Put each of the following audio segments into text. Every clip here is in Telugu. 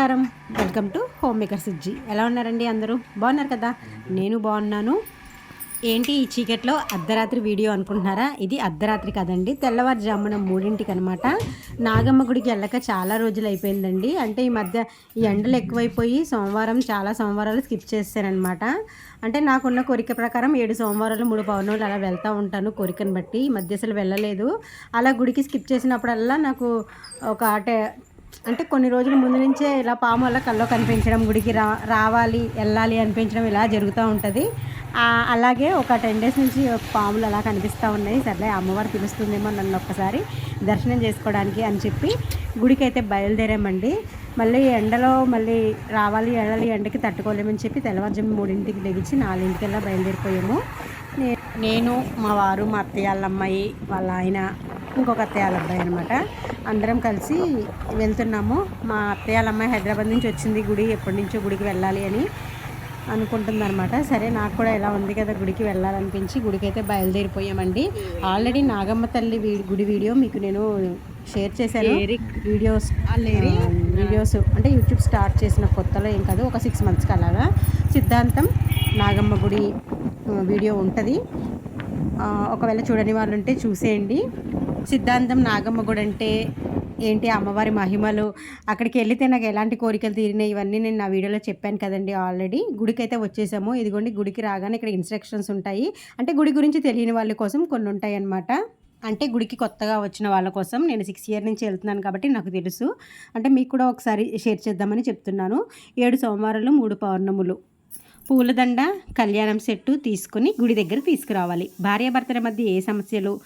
నమస్కారం. Welcome to home maker Sujji. ఎలా ఉన్నారండి అందరూ? బాగున్నారు కదా? నేను బాగున్నాను. ఏంటి ఈ చీకట్లో అర్ధరాత్రి వీడియో అనుకుంటున్నారా? ఇది అర్ధరాత్రి కదండి తెల్లవారుజామున మూడింటికి అనమాట నాగమ్మ గుడికి వెళ్ళక చాలా రోజులు అయిపోయిందండి. అంటే ఈ మధ్య ఈ ఎండలు ఎక్కువైపోయి సోమవారం చాలా సోమవారాలు స్కిప్ చేస్తానమాట అంటే నాకున్న కోరిక ప్రకారం ఏడు సోమవారాలు మూడు పౌర్ణములు అలా వెళ్తూ ఉంటాను కోరికను బట్టి. ఈ మధ్య అసలు వెళ్ళలేదు. అలా గుడికి స్కిప్ చేసినప్పుడల్లా నాకు ఒక అంటే కొన్ని రోజుల ముందు నుంచే ఇలా పాము వల్ల కల్లో కనిపించడం గుడికి రా రావాలి వెళ్ళాలి అనిపించడం ఇలా జరుగుతూ ఉంటుంది. అలాగే ఒక టెన్ డేస్ నుంచి పాములు అలా కనిపిస్తూ ఉన్నాయి. సర్లే అమ్మవారు పిలుస్తుందేమో నన్ను ఒక్కసారి దర్శనం చేసుకోవడానికి అని చెప్పి గుడికి అయితే బయలుదేరామండి. మళ్ళీ ఎండలో మళ్ళీ రావాలి వెళ్ళాలి ఎండకి తట్టుకోలేమని చెప్పి తెల్లవారుజాము మూడింటికి లెగిచి నాలుగింటికల్లా బయలుదేరిపోయాము. నే- నేను మా వారు మా అత్తయ్య వాళ్ళ అమ్మాయి వాళ్ళ ఆయన ఇంకొక అత్తయ్య వాళ్ళ అబ్బాయి అనమాట అందరం కలిసి వెళ్తున్నాము. మా అత్తయ్య అమ్మాయి హైదరాబాద్ నుంచి వచ్చింది. గుడి ఎప్పటి నుంచో గుడికి వెళ్ళాలి అని అనుకుంటుందన్నమాట. సరే నాకు కూడా ఇలా ఉంది కదా గుడికి వెళ్ళాలనిపించి గుడికి అయితే బయలుదేరిపోయామండి. ఆల్రెడీ నాగమ్మ తల్లి గుడి వీడియో మీకు నేను షేర్ చేశాను. వీడియోస్ వీడియోస్ అంటే యూట్యూబ్ స్టార్ట్ చేసిన కొత్తలో ఏం కాదు ఒక సిక్స్ మంత్స్కి అలాగా సిద్ధాంతం నాగమ్మ గుడి వీడియో ఉంటుంది. ఒకవేళ చూడని వాళ్ళు ఉంటే చూసేయండి. సిద్ధాంతం నాగమ్మ గుడి అంటే ఏంటి అమ్మవారి మహిమలు అక్కడికి వెళితే నాకు ఎలాంటి కోరికలు తీరినాయి ఇవన్నీ నేను నా వీడియోలో చెప్పాను కదండి ఆల్రెడీ గుడికి అయితే వచ్చేసాము. ఇదిగోండి గుడికి రాగానే ఇక్కడ ఇన్స్ట్రక్షన్స్ ఉంటాయి. అంటే గుడి గురించి తెలియని వాళ్ళ కోసం కొన్ని ఉంటాయి అన్నమాట. అంటే గుడికి కొత్తగా వచ్చిన వాళ్ళ కోసం నేను సిక్స్ ఇయర్ నుంచి వెళ్తున్నాను కాబట్టి నాకు తెలుసు. అంటే మీకు కూడా ఒకసారి షేర్ చేద్దామని చెప్తున్నాను. ఏడు సోమవారాలు మూడు పౌర్ణములు. పూలదండ కళ్యాణం సెట్టు తీసుకుని గుడి దగ్గర తీసుకురావాలి. భార్యాభర్తల మధ్య ఏ సమస్యలు?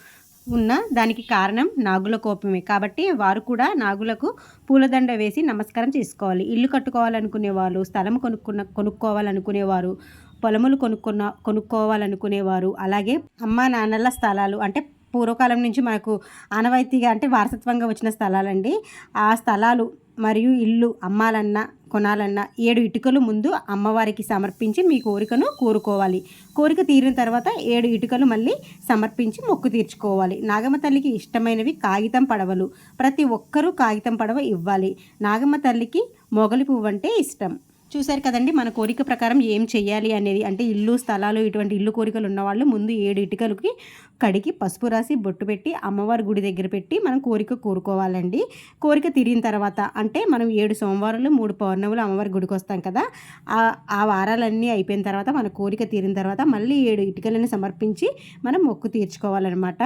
ఉన్న దానికి కారణం నాగుల కోపమే. కాబట్టి వారు కూడా నాగులకు పూలదండ వేసి నమస్కారం చేసుకోవాలి. ఇల్లు కట్టుకోవాలనుకునే వాళ్ళు స్థలం కొనుక్కున్న కొనుక్కోవాలనుకునేవారు పొలములు కొనుక్కున్న కొనుక్కోవాలనుకునేవారు అలాగే అమ్మా నాన్నల స్థలాలు అంటే పూర్వకాలం నుంచి మనకు ఆనవాయితీగా అంటే వారసత్వంగా వచ్చిన స్థలాలండి. ఆ స్థలాలు మరియు ఇల్లు అమ్మాలన్నా కొనాలన్నా ఏడు ఇటుకలు ముందు అమ్మవారికి సమర్పించి మీ కోరికను కోరుకోవాలి. కోరిక తీరిన తర్వాత ఏడు ఇటుకలు మళ్ళీ సమర్పించి మొక్కు తీర్చుకోవాలి. నాగమ్మ తల్లికి ఇష్టమైనవి కాగితం పడవలు. ప్రతి ఒక్కరూ కాగితం పడవ ఇవ్వాలి. నాగమ్మ తల్లికి మొగలి పువ్వు అంటే ఇష్టం. చూశారు కదండి మన కోరిక ప్రకారం ఏం చేయాలి అనేది. అంటే ఇల్లు స్థలాలు ఇటువంటి ఇల్లు కోరికలు ఉన్నవాళ్ళు ముందు ఏడు ఇటుకలకి కడిగి పసుపు రాసి బొట్టు పెట్టి అమ్మవారి గుడి దగ్గర పెట్టి మనం కోరిక కోరుకోవాలండి. కోరిక తీరిన తర్వాత అంటే మనం ఏడు సోమవారాలు మూడు పౌర్ణములు అమ్మవారి గుడికి వస్తాం కదా ఆ వారాలన్నీ అయిపోయిన తర్వాత మన కోరిక తీరిన తర్వాత మళ్ళీ ఏడు ఇటుకలను సమర్పించి మనం మొక్కు తీర్చుకోవాలన్నమాట.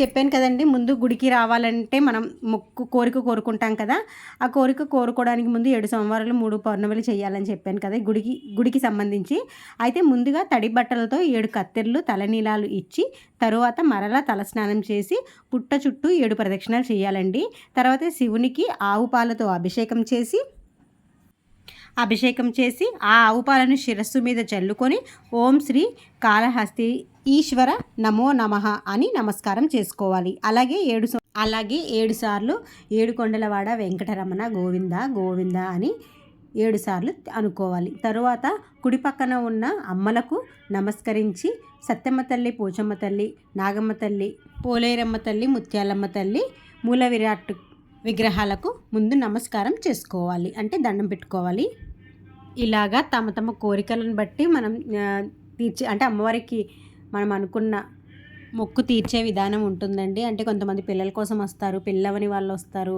చెప్పాను కదండి ముందు గుడికి రావాలంటే మనం మొక్కు కోరిక కోరుకుంటాం కదా. ఆ కోరిక కోరుకోవడానికి ముందు ఏడు సోమవారాలు మూడు పౌర్ణములు చేయాలని చెప్పాను కదా గుడికి గుడికి సంబంధించి. అయితే ముందుగా తడి బట్టలతో ఏడు కత్తెర్లు తలనీలాలు ఇచ్చి తరువాత మరలా తలస్నానం చేసి పుట్ట చుట్టూ ఏడు ప్రదక్షిణాలు చేయాలండి. తర్వాత శివునికి ఆవు పాలతో అభిషేకం చేసి అభిషేకం చేసి ఆ ఆవు పాలను శిరస్సు మీద చల్లుకొని ఓం శ్రీ కాళహస్తి ఈశ్వర నమో నమః అని నమస్కారం చేసుకోవాలి. అలాగే ఏడు సో- అలాగే ఏడుసార్లు ఏడుకొండలవాడ ఏడు కొండలవాడ వెంకటరమణ గోవింద గోవింద అని ఏడుసార్లు అనుకోవాలి. తరువాత కుడి పక్కన ఉన్న అమ్మలకు నమస్కరించి సత్యమ్మ తల్లి పోచమ్మ తల్లి నాగమ్మ తల్లి పోలేరమ్మ తల్లి ముత్యాలమ్మ తల్లి మూల విరాట్ విగ్రహాలకు ముందు నమస్కారం చేసుకోవాలి. అంటే దండం పెట్టుకోవాలి. ఇలాగా తమ తమ కోరికలను బట్టి మనం తీర్చే అంటే అమ్మవారికి మనం అనుకున్న మొక్కు తీర్చే విధానం ఉంటుందండి. అంటే కొంతమంది పిల్లల కోసం వస్తారు పిల్లవని వాళ్ళు వస్తారు.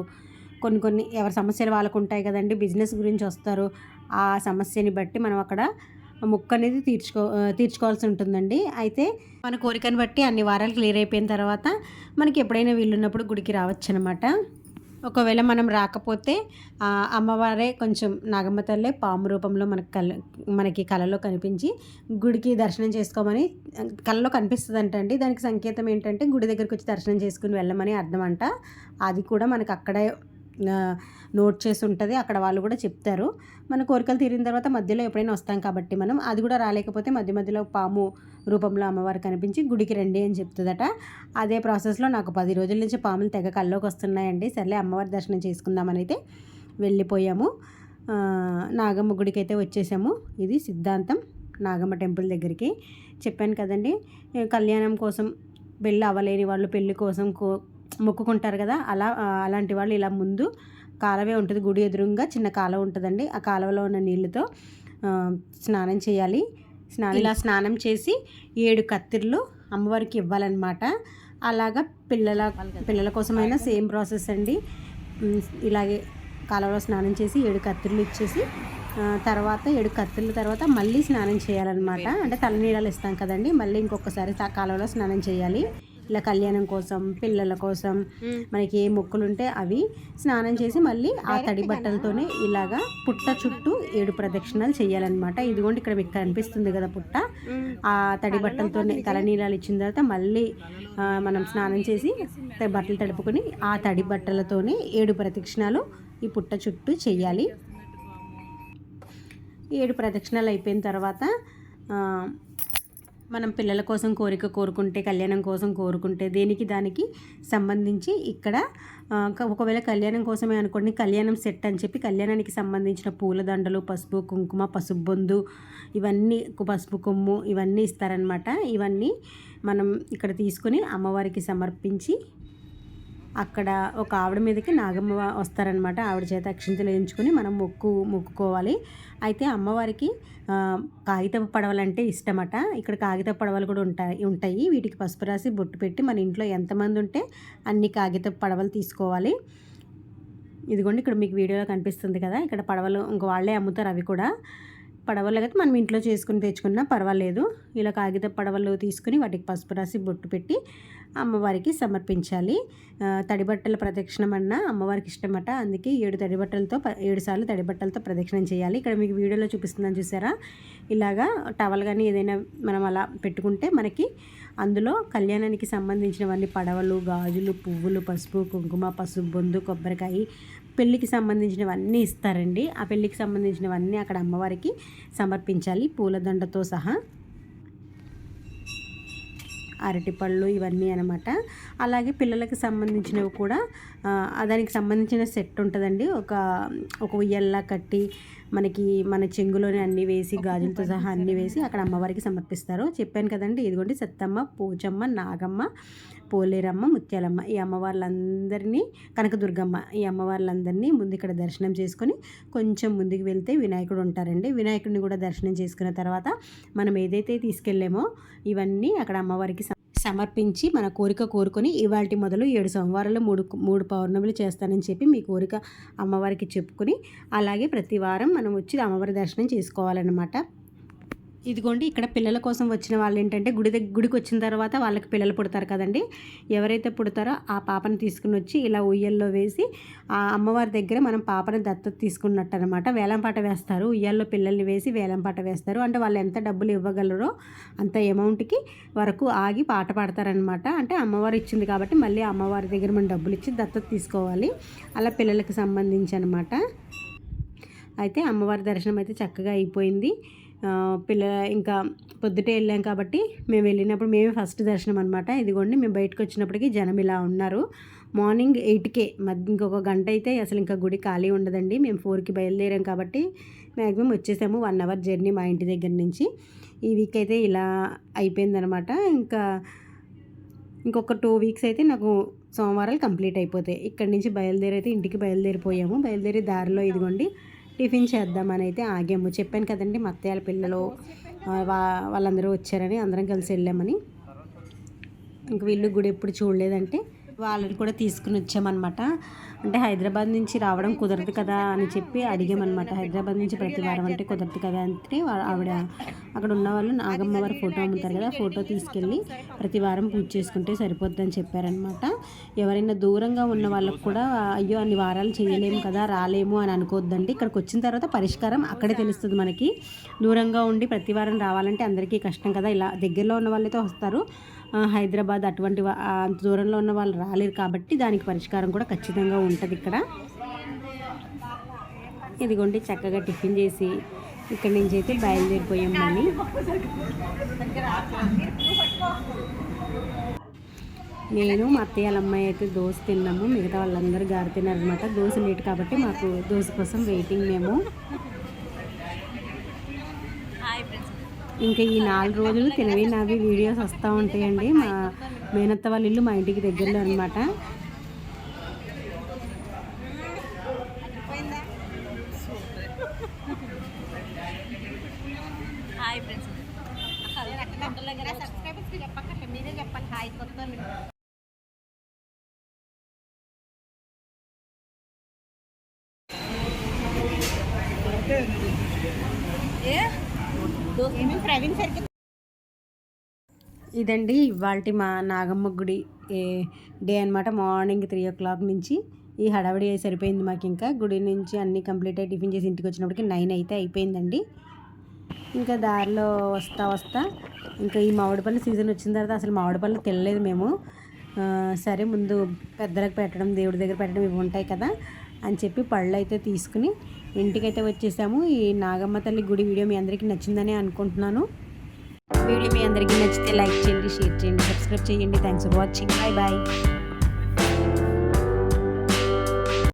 కొన్ని కొన్ని ఎవరి సమస్యలు వాళ్ళకు ఉంటాయి కదండి బిజినెస్ గురించి వస్తారు. ఆ సమస్యని బట్టి మనం అక్కడ మొక్కు అనేది తీర్చుకో తీర్చుకోవాల్సి ఉంటుందండి. అయితే మన కోరికను బట్టి అన్ని వారాలు క్లియర్ అయిపోయిన తర్వాత మనకి ఎప్పుడైనా వీలున్నప్పుడు గుడికి రావచ్చు అనమాట ఒకవేళ మనం రాకపోతే అమ్మవారే కొంచెం నాగమ్మ తల్లే పాము రూపంలో మనకి కల మనకి కళలో కనిపించి గుడికి దర్శనం చేసుకోమని కళలో కనిపిస్తుంది అంటండి దానికి సంకేతం ఏంటంటే గుడి దగ్గరికి వచ్చి దర్శనం చేసుకుని వెళ్ళమని అర్థం అంట అది కూడా మనకు అక్కడే నోట్ చేసి ఉంటుంది. అక్కడ వాళ్ళు కూడా చెప్తారు. మన కోరికలు తీరిన తర్వాత మధ్యలో ఎప్పుడైనా వస్తాం కాబట్టి మనం అది కూడా రాలేకపోతే మధ్య మధ్యలో పాము రూపంలో అమ్మవారు కనిపించి గుడికి రండి అని చెప్తుందట. అదే ప్రాసెస్లో నాకు పది రోజుల నుంచి పాములు తెగ కల్లోకి వస్తున్నాయండి. సర్లే అమ్మవారి దర్శనం చేసుకుందామని అయితే వెళ్ళిపోయాము నాగమ్మ గుడికి అయితే వచ్చేసాము. ఇది సిద్ధాంతం నాగమ్మ టెంపుల్ దగ్గరికి. చెప్పాను కదండి కళ్యాణం కోసం పెళ్ళి అవ్వలేని వాళ్ళు పెళ్ళి కోసం కో మొక్కుకుంటారు కదా అలా అలాంటి వాళ్ళు ఇలా ముందు కాలవే ఉంటుంది గుడి ఎదురుగా చిన్న కాలువ ఉంటుందండి. ఆ కాలువలో ఉన్న నీళ్ళతో స్నానం చేయాలి. స్నానం ఇలా స్నానం చేసి ఏడు కత్తిర్లు అమ్మవారికి ఇవ్వాలన్నమాట. అలాగా పిల్లల పిల్లల కోసమైనా సేమ్ ప్రాసెస్ అండి. ఇలాగే కాలువలో స్నానం చేసి ఏడు కత్తిర్లు ఇచ్చేసి తర్వాత ఏడు కత్తిర్ల తర్వాత మళ్ళీ స్నానం చేయాలన్నమాట. అంటే తలనీడలు ఇస్తాం కదండి మళ్ళీ ఇంకొకసారి కాలువలో స్నానం చేయాలి. ఇలా కళ్యాణం కోసం పిల్లల కోసం మనకి ఏ మొక్కులు ఉంటే అవి స్నానం చేసి మళ్ళీ ఆ తడి బట్టలతోనే ఇలాగా పుట్ట చుట్టూ ఏడు ప్రదక్షిణాలు చేయాలన్నమాట. ఇదిగోండి ఇక్కడ మీకు కనిపిస్తుంది కదా పుట్ట. ఆ తడి బట్టలతోనే తలనీలాలు ఇచ్చిన తర్వాత మళ్ళీ మనం స్నానం చేసి బట్టలు తడుపుకొని ఆ తడి బట్టలతోనే ఏడు ప్రదక్షిణాలు ఈ పుట్ట చుట్టూ చేయాలి. ఏడు ప్రదక్షిణాలు అయిపోయిన తర్వాత మనం పిల్లల కోసం కోరిక కోరుకుంటే కళ్యాణం కోసం కోరుకుంటే దేనికి దానికి సంబంధించి ఇక్కడ ఒకవేళ కళ్యాణం కోసమే అనుకోండి కళ్యాణం సెట్ అని చెప్పి కళ్యాణానికి సంబంధించిన పూలదండలు పసుపు కుంకుమ పసుపు బొందు ఇవన్నీ పసుపు కొమ్ము ఇవన్నీ ఇస్తారనమాట ఇవన్నీ మనం ఇక్కడ తీసుకొని అమ్మవారికి సమర్పించి అక్కడ ఒక ఆవిడ మీదకి నాగమ్మ వస్తారనమాట ఆవిడ చేత అక్షింతలు వేయించుకొని మనం మొక్కు మొక్కుకోవాలి. అయితే అమ్మవారికి కాగితపు పడవలంటే ఇష్టమట. ఇక్కడ కాగితపు పడవలు కూడా ఉంటాయి ఉంటాయి. వీటికి పసుపు రాసి బొట్టు పెట్టి మన ఇంట్లో ఎంతమంది ఉంటే అన్ని కాగితపు పడవలు తీసుకోవాలి. ఇదిగోండి ఇక్కడ మీకు వీడియోలో కనిపిస్తుంది కదా. ఇక్కడ పడవలు ఇంక వాళ్ళే అమ్ముతారు అవి కూడా. పడవలు అయితే మనం ఇంట్లో చేసుకుని తెచ్చుకున్నా పర్వాలేదు. ఇలా కాగిత పడవలు తీసుకుని వాటికి పసుపు రాసి బొట్టు పెట్టి అమ్మవారికి సమర్పించాలి. తడిబట్టల తడి బట్టల ప్రదక్షిణం అన్న అమ్మవారికి ఇష్టమట. అందుకే ఏడు తడి బట్టలతో ఏడు సార్లు తడి బట్టలతో ప్రదక్షిణం చేయాలి. ఇక్కడ మీకు వీడియోలో చూపిస్తుందని చూసారా? ఇలాగా టవల్ కానీ ఏదైనా మనం అలా పెట్టుకుంటే మనకి అందులో కళ్యాణానికి సంబంధించినవన్నీ పడవలు గాజులు పువ్వులు పసుపు కుంకుమ పసుపు బొందు కొబ్బరికాయ పెళ్ళికి సంబంధించినవన్నీ ఇస్తారండి. ఆ పెళ్ళికి సంబంధించినవన్నీ అక్కడ అమ్మవారికి సమర్పించాలి. పూలదండతో సహా అరటిపళ్ళు ఇవన్నీ అనమాట. అలాగే పిల్లలకి సంబంధించినవి కూడా దానికి సంబంధించిన సెట్ ఉంటుందండి. ఒక ఒక ఉయ్యల్లా కట్టి మనకి మన చెంగులోనే అన్నీ వేసి గాజులతో సహా అన్నీ వేసి అక్కడ అమ్మవారికి సమర్పిస్తారు. చెప్పాను కదండి ఇదిగోండి సత్తమ్మ పోచమ్మ నాగమ్మ పోలేరమ్మ ముత్యాలమ్మ. ఈ అమ్మవార్లందరినీ కనకదుర్గమ్మ ఈ అమ్మవార్లందరినీ ముందు ఇక్కడ దర్శనం చేసుకొని కొంచెం ముందుకు వెళ్తే వినాయకుడు ఉంటారండి. వినాయకుడిని కూడా దర్శనం చేసుకున్న తర్వాత మనం ఏదైతే తీసుకెళ్ళామో ఇవన్నీ అక్కడ అమ్మవారికి సమర్పించి మన కోరిక కోరుకొని ఇవాటి మొదలు ఏడు సోమవారాలు మూడు మూడు పౌర్ణములు చేస్తానని చెప్పి మీ కోరిక అమ్మవారికి చెప్పుకొని అలాగే ప్రతి వారం మనం వచ్చి అమ్మవారి దర్శనం చేసుకోవాలన్నమాట. ఇదిగోండి ఇక్కడ పిల్లల కోసం వచ్చిన వాళ్ళు ఏంటంటే గుడి దగ్గర గుడికి వచ్చిన తర్వాత వాళ్ళకి పిల్లలు పుడతారు కదండి. ఎవరైతే పుడతారో ఆ పాపను తీసుకుని వచ్చి ఇలా ఉయ్యల్లో వేసి ఆ అమ్మవారి దగ్గర మనం పాపను దత్తత తీసుకున్నట్టు అనమాట వేలంపాట వేస్తారు. ఉయ్యాల్లో పిల్లల్ని వేసి వేలంపాట వేస్తారు. అంటే వాళ్ళు ఎంత డబ్బులు ఇవ్వగలరో అంత అమౌంట్కి వరకు ఆగి పాట పాడతారనమాట. అంటే అమ్మవారు ఇచ్చింది కాబట్టి మళ్ళీ అమ్మవారి దగ్గర మనం డబ్బులు ఇచ్చి దత్తత తీసుకోవాలి. అలా పిల్లలకి సంబంధించి అనమాట. అయితే అమ్మవారి దర్శనం అయితే చక్కగా అయిపోయింది. పిల్ల ఇంకా పొద్దుటే వెళ్ళాం కాబట్టి మేము వెళ్ళినప్పుడు మేమే ఫస్ట్ దర్శనం అనమాట ఇదిగోండి మేము బయటకు వచ్చినప్పటికీ జనం ఇలా ఉన్నారు. మార్నింగ్ ఎయిట్కే మధ్య ఇంకొక గంట అయితే అసలు ఇంకా గుడి ఖాళీ ఉండదండి. మేము ఫోర్కి బయలుదేరాం కాబట్టి మ్యాక్సిమం వచ్చేసాము వన్ అవర్ జర్నీ మా ఇంటి దగ్గర నుంచి. ఈ వీక్ అయితే ఇలా అయిపోయిందనమాట ఇంకా ఇంకొక టూ వీక్స్ అయితే నాకు సోమవారాలు కంప్లీట్ అయిపోతాయి. ఇక్కడి నుంచి బయలుదేరి అయితే ఇంటికి బయలుదేరిపోయాము. బయలుదేరి దారిలో ఇదిగోండి టిఫిన్ చేద్దామని అయితే ఆగాము. చెప్పాను కదండి మా పిల్లలు వా వాళ్ళందరూ వచ్చారని అందరం కలిసి వెళ్ళామని. ఇంక వీళ్ళు గుడి ఎప్పుడు చూడలేదంటే వాళ్ళని కూడా తీసుకుని వచ్చామన్నమాట. అంటే హైదరాబాద్ నుంచి రావడం కుదరదు కదా అని చెప్పి అడిగామన్నమాట. హైదరాబాద్ నుంచి ప్రతి వారం అంటే కుదరదు కదా అంటే ఆవిడ అక్కడ ఉన్న వాళ్ళు నాగమ్మ వారి ఫోటో అమ్ముతారు కదా ఫోటో తీసుకెళ్ళి ప్రతి వారం పూజ చేసుకుంటే సరిపోద్దని చెప్పారనమాట ఎవరైనా దూరంగా ఉన్న వాళ్ళకు కూడా అయ్యో అన్ని వారాలు చేయలేము కదా రాలేము అని అనుకోవద్దండి ఇక్కడికి వచ్చిన తర్వాత పరిష్కారం అక్కడే తెలుస్తుంది మనకి. దూరంగా ఉండి ప్రతి వారం రావాలంటే అందరికీ కష్టం కదా. ఇలా దగ్గరలో ఉన్న వాళ్ళైతే వస్తారు. హైదరాబాద్ అటువంటి అంత దూరంలో ఉన్న వాళ్ళు రాలేరు కాబట్టి దానికి పరిష్కారం కూడా ఖచ్చితంగా ఉంటుంది ఇక్కడ. ఇదిగోండి చక్కగా టిఫిన్ చేసి ఇక్కడి నుంచి అయితే బయలుదేరిపోయాం మళ్ళీ నేను మా అత్తయ్య అమ్మాయి అయితే దోశ తిన్నాము. మిగతా వాళ్ళందరూ గారు తిన్నారనమాట దోశ లేట్ కాబట్టి మాకు దోశ కోసం వెయిటింగ్ మేము. ఇంకా ఈ నాలుగు రోజులు తినవి నావి వీడియోస్ వస్తూ ఉంటాయండి. మా మేనత్త వాళ్ళ ఇల్లు మా ఇంటికి దగ్గరలో అనమాట Yeah. వద్దు ఏమేమి ప్రవీణ్ సరికి ఇదండి ఇవాళ మా నాగమ్మ గుడి. డే అనమాట మార్నింగ్ త్రీ ఓ క్లాక్ నుంచి. ఈ హడావిడి సరిపోయింది మాకు ఇంకా. గుడి నుంచి అన్నీ కంప్లీట్ అయ్యి టిఫిన్ చేసి ఇంటికి వచ్చినప్పటికి నైన్ అయితే అయిపోయిందండి. ఇంకా దారిలో వస్తా వస్తా ఇంకా ఈ మామిడి పళ్ళు సీజన్ వచ్చిన తర్వాత అసలు మామిడి పళ్ళు తినలేదు మేము. సరే ముందు పెద్దలకు పెట్టడం దేవుడి దగ్గర పెట్టడం ఇవి ఉంటాయి కదా అని చెప్పి పళ్ళు అయితే తీసుకుని ఇంటికైతే వచ్చేసాము. ఈ నాగమ్మ తల్లి గుడి వీడియో మీ అందరికీ నచ్చిందని అనుకుంటున్నాను. వీడియో మీ అందరికీ నచ్చితే లైక్ చేయండి షేర్ చేయండి సబ్స్క్రైబ్ చేయండి. Thanks for watching bye bye